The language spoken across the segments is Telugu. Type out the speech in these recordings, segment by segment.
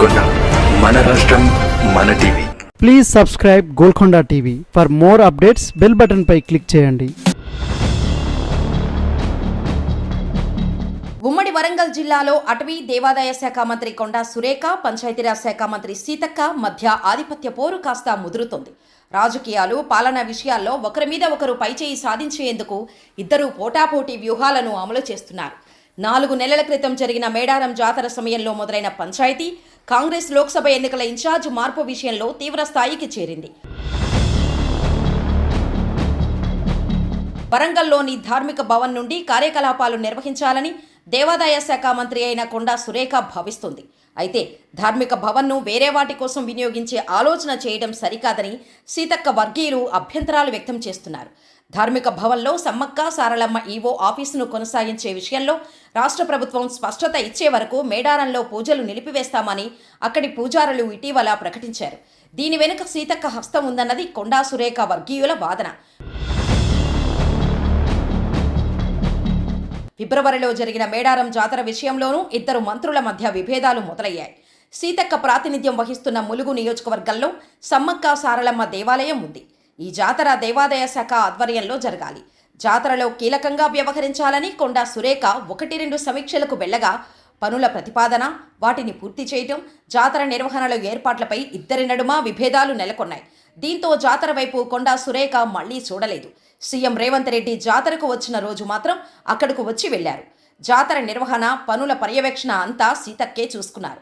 రాష్ట్రం మన TV. Please subscribe Golconda TV. For more updates bell button pi click చేయండి. ఉమ్మడి వరంగల్ జిల్లాలో అటవీ దేవాదాయ శాఖ మంత్రి కొండా సురేఖ పంచాయతీరాజ్ శాఖ మంత్రి సీతక్క మధ్య ఆధిపత్య పోరు కాస్త ముదురుతోంది. రాజకీయాలు పాలనా విషయాల్లో ఒకరి మీద ఒకరు పైచేయి సాధించేందుకు ఇద్దరు పోటాపోటీ వ్యూహాలను అమలు చేస్తున్నారు. నాలుగు నెలల క్రితం జరిగిన మేడారం జాతర సమయంలో మొదలైన పంచాయతీ కాంగ్రెస్ లోక్సభ ఎన్నికల ఇన్ఛార్జ్ మార్పు విషయంలో తీవ్ర స్థాయికి చేరింది. వరంగల్లోని ధార్మిక భవన్ నుండి కార్యకలాపాలు నిర్వహించాలని దేవాదాయ శాఖ మంత్రి అయిన కొండా సురేఖ భావిస్తుంది. అయితే ధార్మిక భవన్ను వేరే వాటి కోసం వినియోగించే ఆలోచన చేయడం సరికాదని సీతక్క వర్గీయులు అభ్యంతరాలు వ్యక్తం చేస్తున్నారు. ధార్మిక భవన్లో సమ్మక్క సారలమ్మ ఈవో ఆఫీసును కొనసాగించే విషయంలో రాష్ట్ర ప్రభుత్వం స్పష్టత ఇచ్చే వరకు మేడారంలో పూజలు నిలిపివేస్తామని అక్కడి పూజారులు ఇటీవల ప్రకటించారు. దీని వెనుక సీతక్క హస్తం ఉందన్నది కొండా సురేఖ వర్గీయుల వాదన. ఫిబ్రవరిలో జరిగిన మేడారం జాతర విషయంలోనూ ఇద్దరు మంత్రుల మధ్య విభేదాలు మొదలయ్యాయి. సీతక్క ప్రాతినిధ్యం వహిస్తున్న ములుగు నియోజకవర్గంలో సమ్మక్క సారలమ్మ దేవాలయం ఉంది. ఈ జాతర దేవాదాయ శాఖ ఆధ్వర్యంలో జరగాలి. జాతరలో కీలకంగా వ్యవహరించాలని కొండా సురేఖ ఒకటి రెండు సమీక్షలకు వెళ్ళగా పనుల ప్రతిపాదన వాటిని పూర్తి చేయటం జాతర నిర్వహణలో ఏర్పాట్లపై ఇద్దరి నడుమ విభేదాలు నెలకొన్నాయి. దీంతో జాతర వైపు కొండా సురేఖ మళ్ళీ చూడలేదు. సీఎం రేవంత్ రెడ్డి జాతరకు వచ్చిన రోజు మాత్రం అక్కడకు వచ్చి వెళ్ళారు జాతర నిర్వహణ పనుల పర్యవేక్షణ అంతా సీతక్కే చూసుకున్నారు.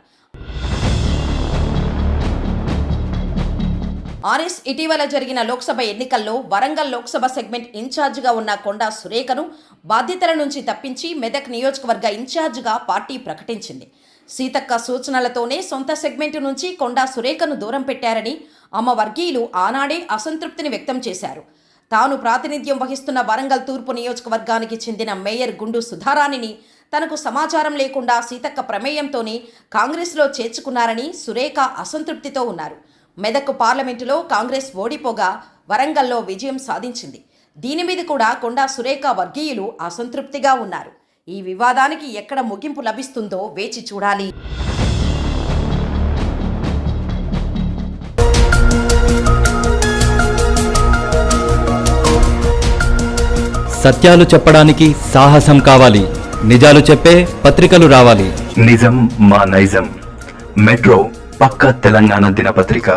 ఆర్ఎస్ ఇటీవల జరిగిన లోక్సభ ఎన్నికల్లో వరంగల్ లోక్సభ సెగ్మెంట్ ఇన్ఛార్జిగా ఉన్న కొండా సురేఖను బాధ్యతల నుంచి తప్పించి మెదక్ నియోజకవర్గ ఇన్ఛార్జిగా పార్టీ ప్రకటించింది. సీతక్క సూచనలతోనే సొంత సెగ్మెంటు నుంచి కొండా సురేఖను దూరం పెట్టారని ఆమె వర్గీయులు ఆనాడే అసంతృప్తిని వ్యక్తం చేశారు. తాను ప్రాతినిధ్యం వహిస్తున్న వరంగల్ తూర్పు నియోజకవర్గానికి చెందిన మేయర్ గుండు సుధారాణిని తనకు సమాచారం లేకుండా సీతక్క ప్రమేయంతోనే కాంగ్రెస్లో చేర్చుకున్నారని సురేఖ అసంతృప్తితో ఉన్నారు. మెదక్ పార్లమెంటులో కాంగ్రెస్ ఓడిపోగా వరంగల్లో విజయం సాధించింది. దీని మీద కూడా కొండా సురేఖ వర్గీయులు అసంతృప్తిగా ఉన్నారు. ఈ వివాదానికి ఎక్కడ ముగింపు లభిస్తుందో వేచి చూడాలి. సత్యాలు చెప్పడానికి సాహసం కావాలి. నిజాలు చెప్పే పత్రికలు రావాలి. నిజం మా నైజం. మెట్రో పక్క తెలంగాణ దినపత్రిక.